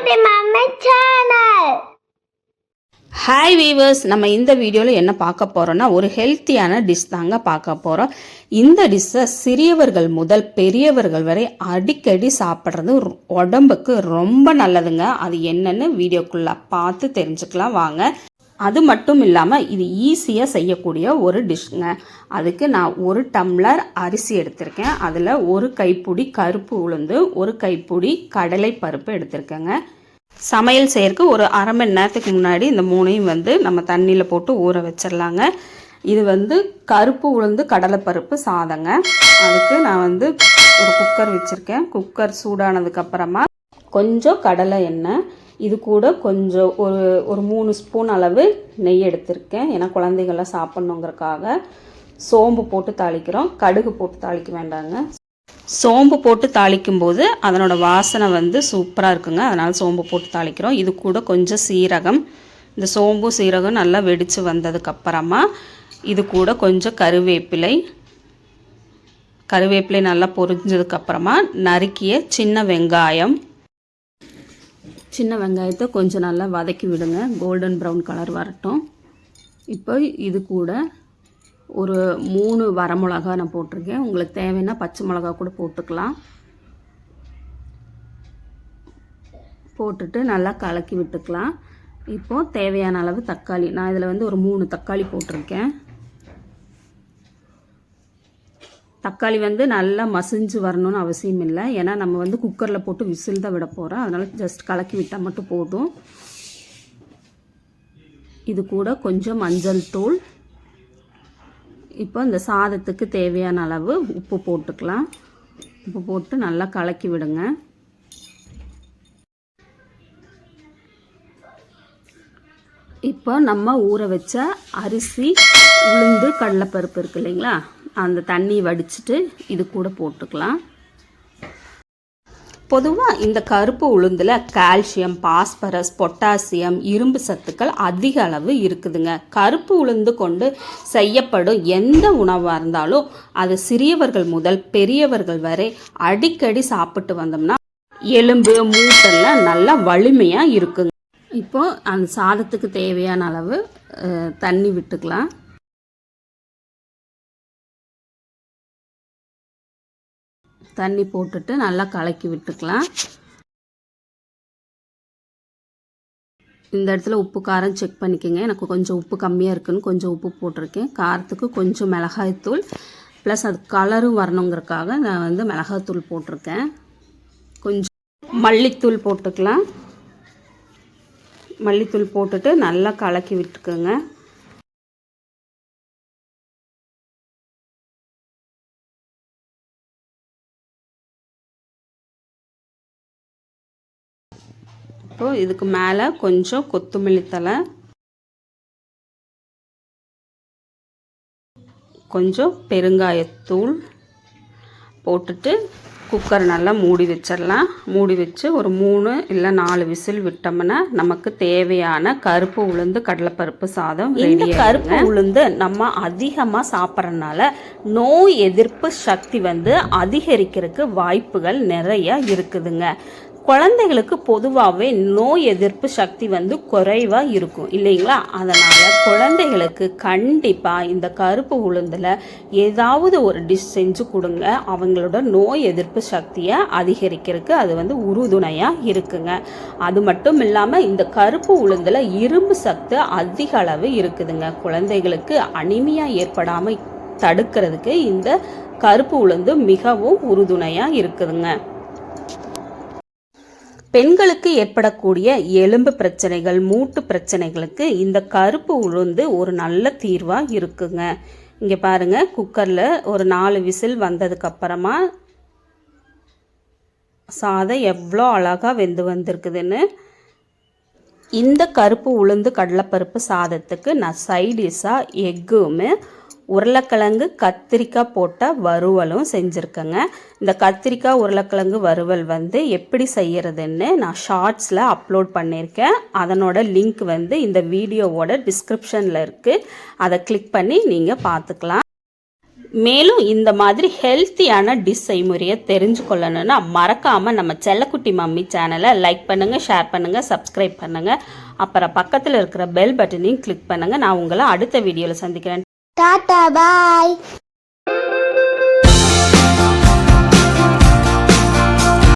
குட்டி மாமா channel hi viewers நம்ம இந்த வீடியோவில் என்ன பார்க்க போகிறோம்னா ஒரு ஹெல்த்தியான டிஷ் தாங்க பார்க்க போகிறோம் இந்த டிஷ்ஷை சிறியவர்கள் முதல் பெரியவர்கள் வரை அடிக்கடி சாப்பிட்றது உடம்புக்கு ரொம்ப நல்லதுங்க. அது என்னன்னு வீடியோக்குள்ளே பார்த்து தெரிஞ்சுக்கலாம். வாங்க. அது மட்டும் இல்லாமல் இது ஈஸியாக செய்யக்கூடிய ஒரு டிஷ்ங்க அதுக்கு நான் ஒரு டம்ளர் அரிசி எடுத்திருக்கேன். அதில் ஒரு கைப்பிடி கருப்பு உளுந்து ஒரு கைப்பிடி கடலை பருப்பு எடுத்திருக்கேங்க. சமையல் செய்யறதுக்கு ஒரு அரை மணி நேரத்துக்கு முன்னாடி இந்த மூணையும் வந்து நம்ம தண்ணியில் போட்டு ஊற வச்சிடலாங்க. இது வந்து கருப்பு உளுந்து கடலைப்பருப்பு சாதங்க. அதுக்கு நான் வந்து ஒரு குக்கர் வச்சுருக்கேன். குக்கர் சூடானதுக்கப்புறமா கொஞ்சம் கடலை எண்ணெய் இது கூட கொஞ்சம் ஒரு ஒரு மூணு ஸ்பூன் அளவு நெய் எடுத்திருக்கேன். ஏன்னா குழந்தைகள்லாம் சாப்பிட்ணுங்கிறக்காக சோம்பு போட்டு தாளிக்கிறோம். கடுகு போட்டு தாளிக்க வேண்டாங்க. சோம்பு போட்டு தாளிக்கும் போது அதனோட வாசனை வந்து சூப்பராக இருக்குங்க. அதனால் சோம்பு போட்டு தாளிக்கிறோம். இது கூட கொஞ்சம் சீரகம். இந்த சோம்பு சீரகம் நல்லா வெடித்து வந்ததுக்கப்புறமா இது கூட கொஞ்சம் கருவேப்பிலை. கருவேப்பிலை நல்லா பொரிஞ்சதுக்கப்புறமா நறுக்கிய சின்ன வெங்காயம். சின்ன வெங்காயத்தை கொஞ்சம் நல்லா வதக்கி விடுங்க. கோல்டன் ப்ரௌன் கலர் வரட்டும். இப்போ இது கூட ஒரு மூணு வரமிளகா நான் போட்டிருக்கேன். உங்களுக்கு தேவைன்னா பச்சை மிளகா கூட போட்டுக்கலாம். போட்டுட்டு நல்லா கலக்கி விட்டுக்கலாம். இப்போது தேவையான அளவு தக்காளி. நான் இதில் வந்து ஒரு மூணு தக்காளி போட்டிருக்கேன். தக்காளி வந்து நல்லா மசிஞ்சு வரணும்னு அவசியம் இல்லை. ஏன்னா நம்ம வந்து குக்கரில் போட்டு விசில் தான் விட போகிறோம் அதனால் ஜஸ்ட் கலக்கி விட்டால் மட்டும் போதும். இது கூட கொஞ்சம் மஞ்சள் தூள். இப்போ இந்த சாதத்துக்கு தேவையான அளவு உப்பு போட்டுக்கலாம். உப்பு போட்டு நல்லா கலக்கி விடுங்க. இப்போ நம்ம ஊற வச்ச அரிசி உளுந்து கடலைப்பருப்பு இருக்கு இல்லைங்களா? அந்த தண்ணி வடிச்சிட்டு இது கூட போட்டுக்கலாம். பொதுவாக இந்த கருப்பு உளுந்தில் கால்சியம் பாஸ்பரஸ் பொட்டாசியம் இரும்பு சத்துக்கள் அதிக அளவு இருக்குதுங்க. கருப்பு உளுந்து கொண்டு செய்யப்படும் எந்த உணவாக இருந்தாலும் அது சிறியவர்கள் முதல் பெரியவர்கள் வரை அடிக்கடி சாப்பிட்டு வந்தோம்னா எலும்பு மூட்டெல்லாம் நல்லா வலிமையாக இருக்குங்க. இப்போ அந்த சாதத்துக்கு தேவையான அளவு தண்ணி விட்டுக்கலாம். தண்ணி போட்டுட்டு நல்லா கலக்கி விட்டுக்கலாம். இந்த இடத்துல உப்பு காரம் செக் பண்ணிக்கோங்க. எனக்கு கொஞ்சம் உப்பு கம்மியாக இருக்குன்னு கொஞ்சம் உப்பு போட்டிருக்கேன். காரத்துக்கு கொஞ்சம் மிளகாய்த்தூள் ப்ளஸ் அது கலரும் வரணுங்கிறதுக்காக நான் வந்து மிளகாய்த்தூள் போட்டிருக்கேன். கொஞ்சம் மல்லித்தூள் போட்டுக்கலாம். மல்லித்தூள் போட்டுட்டு நல்லா கலக்கி விட்டுக்கோங்க. இப்போ இதுக்கு மேலே கொஞ்சம் கொத்தமல்லி தழை கொஞ்சம் பெருங்காயத்தூள் போட்டுட்டு குக்கர் நல்லா மூடி வச்சிடலாம். மூடி வச்சு ஒரு மூணு இல்லை நாலு விசில் விட்டோம்னா நமக்கு தேவையான கருப்பு உளுந்து கடலைப்பருப்பு சாதம் இந்த கருப்பு உளுந்து நம்ம அதிகமாக சாப்பிட்றதுனால நோய் எதிர்ப்பு சக்தி வந்து அதிகரிக்கிறதுக்கு வாய்ப்புகள் நிறைய இருக்குதுங்க. குழந்தைகளுக்கு பொதுவாகவே நோய் எதிர்ப்பு சக்தி வந்து குறைவாக இருக்கும். இல்லைங்களா? அதனால் குழந்தைகளுக்கு கண்டிப்பாக இந்த கருப்பு உளுந்தில் ஏதாவது ஒரு டிஷ் செஞ்சு கொடுங்க. அவங்களோட நோய் எதிர்ப்பு சக்தியை அதிகரிக்கிறதுக்கு அது வந்து உறுதுணையாக இருக்குங்க. அது மட்டும் இல்லாமல் இந்த கருப்பு உளுந்தில் இரும்பு சத்து அதிக அளவு இருக்குதுங்க. குழந்தைகளுக்கு அனிமியா ஏற்படாமல் தடுக்கிறதுக்கு இந்த கருப்பு உளுந்து மிகவும் உறுதுணையாக இருக்குதுங்க. பெண்களுக்கு ஏற்படக்கூடிய எலும்பு பிரச்சனைகள் மூட்டு பிரச்சனைகளுக்கு இந்த கருப்பு உளுந்து ஒரு நல்ல தீர்வாக இருக்குங்க. இங்கே பாருங்கள் குக்கரில் ஒரு நாலு விசில் வந்ததுக்கப்புறமா சாதம் எவ்வளோ அழகாக வெந்து வந்திருக்குதுன்னு இந்த கருப்பு உளுந்து கடலைப்பருப்பு சாதத்துக்கு நான் சைடிஷாக எக்குமே உருளைக்கிழங்கு கத்திரிக்காய் போட்ட வறுவலும் செஞ்சுருக்கேங்க. இந்த கத்திரிக்காய் உருளைக்கிழங்கு வறுவல் வந்து எப்படி செய்யறதுன்னு நான் ஷார்ட்ஸில் அப்லோட் பண்ணியிருக்கேன். அதனோட லிங்க் வந்து இந்த வீடியோவோட டிஸ்கிரிப்ஷனில் இருக்குது அதை கிளிக் பண்ணி நீங்கள் பார்த்துக்கலாம். மேலும் இந்த மாதிரி ஹெல்த்தியான டிஷ் செய்முறையை தெரிஞ்சு கொள்ளணும்னா மறக்காமல் நம்ம செல்லக்குட்டி மம்மி சேனலை லைக் பண்ணுங்கள் ஷேர் பண்ணுங்கள் சப்ஸ்கிரைப் பண்ணுங்கள் அப்புறம் பக்கத்தில் இருக்கிற பெல் பட்டனையும் கிளிக் பண்ணுங்கள் நான் உங்களை அடுத்த வீடியோவில் சந்திக்கிறேன். Tata bye.